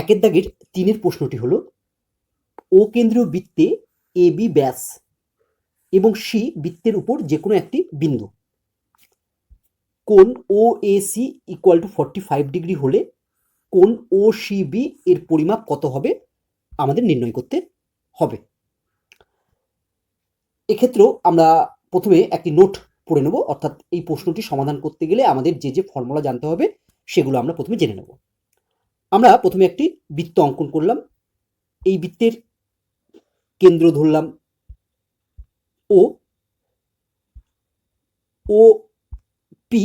একের দাগের তিনের প্রশ্নটি হলো, ও কেন্দ্রীয় বৃত্তে এ, বি ব্যাস এবং সি বৃত্তের উপর যে কোনো একটি বিন্দু। কোন O A, C equal to forty five degree হলে কোন ও, সি, বি এর পরিমাপ কত হবে? আমাদের নির্ণয় করতে হবে। এক্ষেত্রেও আমরা প্রথমে একটি নোট পড়ে নেব, অর্থাৎ এই প্রশ্নটি সমাধান করতে গেলে আমাদের যে যে ফর্মুলা জানতে হবে, সেগুলো আমরা প্রথমে জেনে নেব। আমরা প্রথমে একটি বৃত্ত অঙ্কন করলাম। এই বৃত্তের কেন্দ্র ধরলাম ও। ও পি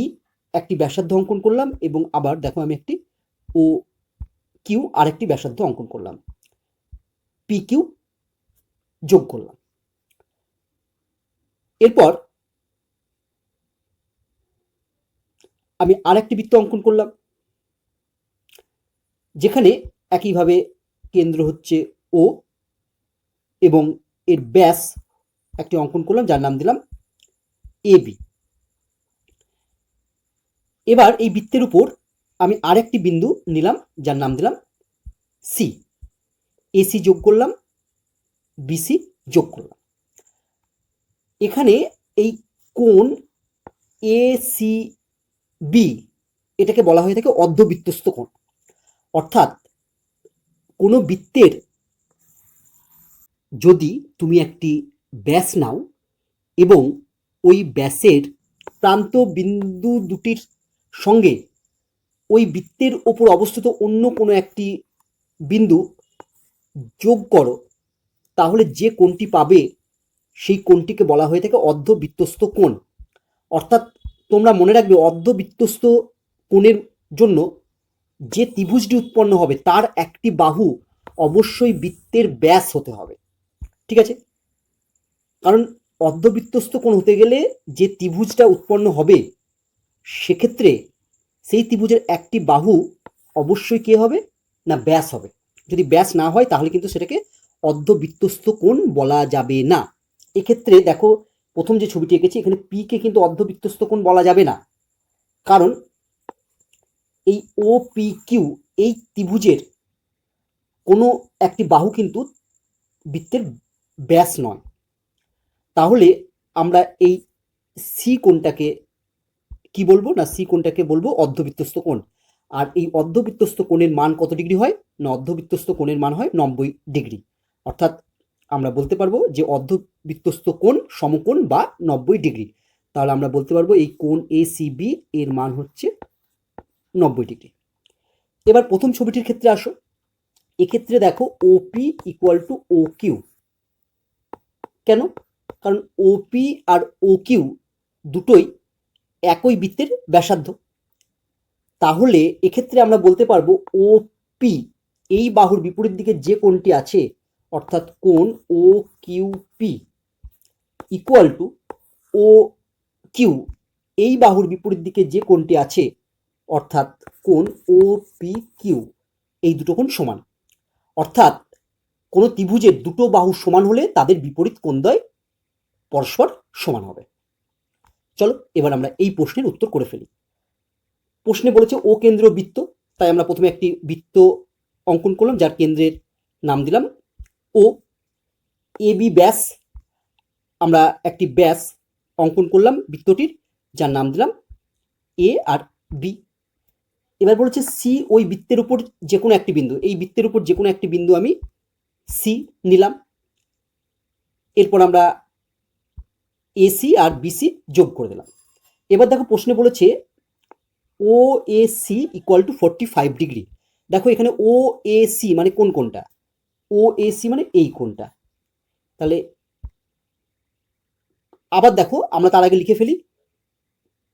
একটি ব্যাসার্ধ অঙ্কন করলাম এবং আবার দেখো আমি একটি ও কিউ আরেকটি ব্যাসার্ধ অঙ্কন করলাম। পি কিউ যোগ করলাম। এরপর আমি আরেকটি বৃত্ত অঙ্কন করলাম। যেখানে একইভাবে কেন্দ্র হচ্ছে ও এবং এর ব্যাস একটি অঙ্কন করলাম, যার নাম দিলাম এ বি এবার এই বৃত্তের উপর আমি আরেকটি বিন্দু নিলাম, যার নাম দিলাম সি এসি যোগ করলাম বিসি যোগ করলাম। এখানে এই কোণ এ সি বি এটাকে বলা হয়ে থাকে অর্ধবৃত্তস্থ কোণ। অর্থাৎ কোনো বৃত্তের যদি তুমি একটি ব্যাস নাও এবং ওই ব্যাসের প্রান্ত বিন্দু দুটির সঙ্গে ওই বৃত্তের ওপর অবস্থিত অন্য কোনো একটি বিন্দু যোগ করো, তাহলে যে কোণটি পাবে সেই কোণটিকে বলা হয়ে থাকে অর্ধবৃত্তস্থ কোণ। অর্থাৎ তোমরা মনে রাখবে অর্ধবৃত্তস্থ কোণের জন্য যে ত্রিভুজটি উৎপন্ন হবে, তার একটি বাহু অবশ্যই বৃত্তের ব্যাস হতে হবে। ঠিক আছে? কারণ অর্ধবৃত্তস্থ কোণ হতে গেলে যে ত্রিভুজটা উৎপন্ন হবে, সেক্ষেত্রে সেই ত্রিভুজের একটি বাহু অবশ্যই কে হবে? না, ব্যাস হবে। যদি ব্যাস না হয়, তাহলে কিন্তু সেটাকে অর্ধবৃত্তস্থ কোণ বলা যাবে না। এক্ষেত্রে দেখো, প্রথম যে ছবিটি এঁকেছি, এখানে পি কে কিন্তু অর্ধবৃত্তস্থ কোণ বলা যাবে না। কারণ এই ও পি কিউ এই ত্রিভুজের কোনো একটি বাহু কিন্তু বৃত্তের ব্যাস নয়। তাহলে আমরা এই সি কোণটাকে কি বলব? না সি কোণটাকে বলব অর্ধবৃত্তস্থ কোণ। আর এই অর্ধবৃত্তস্থ কোণের মান কত ডিগ্রি হয়? না, অর্ধবৃত্তস্থ কোণের মান হয় নব্বই ডিগ্রি। অর্থাৎ আমরা বলতে পারব যে অর্ধবৃত্তস্থ কোণ সমকোণ বা নব্বই ডিগ্রি। তাহলে আমরা বলতে পারব এই কোণ এ সি বি এর মান হচ্ছে নব্বই ডিগ্রি। এবার প্রথম ছবিটির ক্ষেত্রে আসো। এক্ষেত্রে দেখো OP equal to O Q কেন? কারণ ওপি আর ও কিউ দুটোই একই বৃত্তের ব্যাসার্ধ। তাহলে এক্ষেত্রে আমরা বলতে পারব ও পি এই বাহুর বিপরীত দিকে যে কোণটি আছে, অর্থাৎ কোণ O Q P equal to O Q এই বাহুর বিপরীত দিকে যে কোণটি আছে অর্থাৎ কোণ ও পি কিউ এই দুটো কোণ সমান। অর্থাৎ কোনো ত্রিভুজের দুটো বাহু সমান হলে তাদের বিপরীত কোণদ্বয় পরস্পর সমান হবে। চলো, এবার আমরা এই প্রশ্নের উত্তর করে ফেলি। প্রশ্নে বলেছে, ও কেন্দ্র বৃত্ত। তাই আমরা প্রথমে একটি বৃত্ত অঙ্কন করলাম, যার কেন্দ্রের নাম দিলাম ও এ বি ব্যাস, আমরা একটি ব্যাস অঙ্কন করলাম বৃত্তটির, যার নাম দিলাম এ আর বি এবার বলেছে সি ওই বৃত্তের উপর যে কোনো একটি বিন্দু, এই বৃত্তের উপর যে কোনো একটি বিন্দু আমি সি নিলাম। এরপর আমরা এসি আর বিসি যোগ করে দিলাম। এবার দেখো প্রশ্নে বলেছে O A C equal to forty five degree দেখো এখানে ও এ সি মানে কোন কোনটা? ও এ সি মানে এই কোনটা? তাহলে আবার দেখো আমরা তার আগে লিখে ফেলি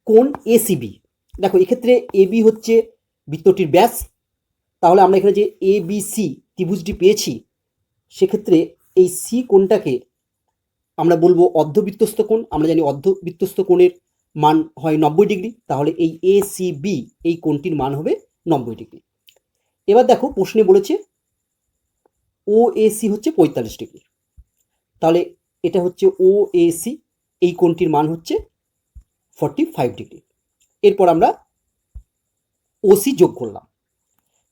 কোন এসিবি দেখো এক্ষেত্রে এ বি হচ্ছে বৃত্তটির ব্যাস, তাহলে আমরা এখানে যে এ বি সি ত্রিভুজটি পেয়েছি, সেক্ষেত্রে এই সি কোণটাকে আমরা বলব অর্ধবৃত্তস্থ কোণ। আমরা জানি অর্ধবৃত্তস্থ কোণের মান হয় নব্বই ডিগ্রি, তাহলে এই এ সি বি এই কোণটির মান হবে নব্বই ডিগ্রি। এবার দেখো, প্রশ্নে বলেছে ও এ সি হচ্ছে পঁয়তাল্লিশ ডিগ্রি। তাহলে এটা হচ্ছে ও এ সি এই কোণটির মান হচ্ছে ফর্টি ফাইভ ডিগ্রি। এরপর আমরা ওসি যোগ করলাম।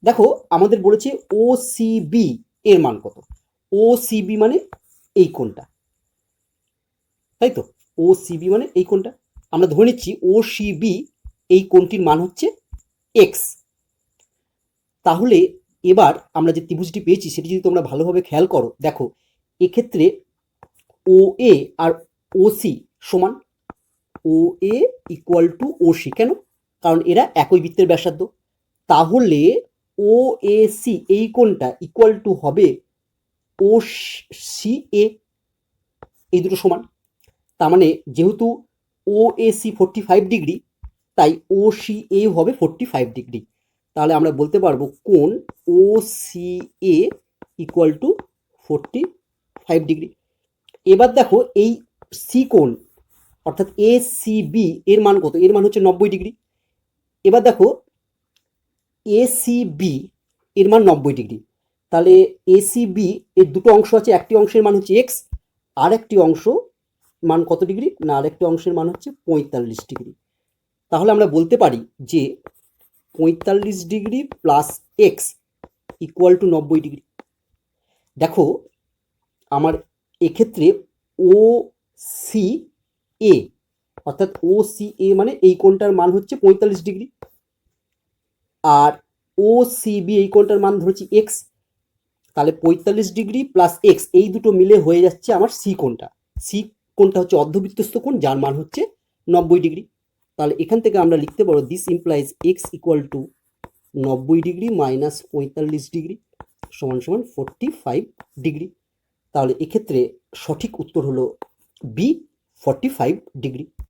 দেখো, আমাদের বলেছে ও সিবি এর মান কত? ও সিবি মানে এই কোনটা তাই তো? ও সিবি মানে এই কোনটা আমরা ধরে নিচ্ছি ও সিবি এই কোণটির মান হচ্ছে এক্স তাহলে এবার আমরা যে ত্রিভুজটি পেয়েছি, সেটি যদি তোমরা ভালোভাবে খেয়াল করো, দেখো, এক্ষেত্রে ও এ আর ও সি সমান। O A equal to O C কেন? কারণ এরা একই বৃত্তের ব্যাসার্ধ। তাহলে ও এ সি এই কোণটা ইকুয়াল টু হবে ও সি এ এই দুটো সমান। তার মানে যেহেতু O A C forty five degree তাই ও সি এ হবে ফোরটি ফাইভ ডিগ্রি তাহলে আমরা বলতে পারব কোন O C A equal to forty five degree এবার দেখো এই সি কোণ, অর্থাৎ এ সি বি এর মান কত? এর মান হচ্ছে নব্বই ডিগ্রি এবার দেখো এ সি এর মান নব্বই ডিগ্রি। তাহলে এ সি এর দুটো অংশ আছে, একটি অংশের মান হচ্ছে এক্স আর একটি অংশ মান কত ডিগ্রি? না, আরেকটি অংশের মান হচ্ছে পঁয়তাল্লিশ ডিগ্রি। তাহলে আমরা বলতে পারি যে পঁয়তাল্লিশ degree plus X equal to নব্বই ডিগ্রি। দেখো, আমার এক্ষেত্রে ও সি এ অর্থাৎ ও সি এ মানে এই কোণটার মান হচ্ছে পঁয়তাল্লিশ ডিগ্রি। আর ও সি বি এই কোণটার মান ধরেছি এক্স তাহলে পঁয়তাল্লিশ ডিগ্রি প্লাস এক্স এই দুটো মিলে হয়ে যাচ্ছে আমার সি কোণটা। সি কোণটা হচ্ছে অর্ধবৃত্তস্থ কোণ, যার মান হচ্ছে নব্বই ডিগ্রি। তাহলে এখান থেকে আমরা লিখতে পারো this implies X equal to নব্বই ডিগ্রি মাইনাস পঁয়তাল্লিশ ডিগ্রি সমান সমান ফোরটি ফাইভ ডিগ্রি। তাহলে এক্ষেত্রে সঠিক উত্তর হলো বি ফর্টি ফাইভ ডিগ্রি।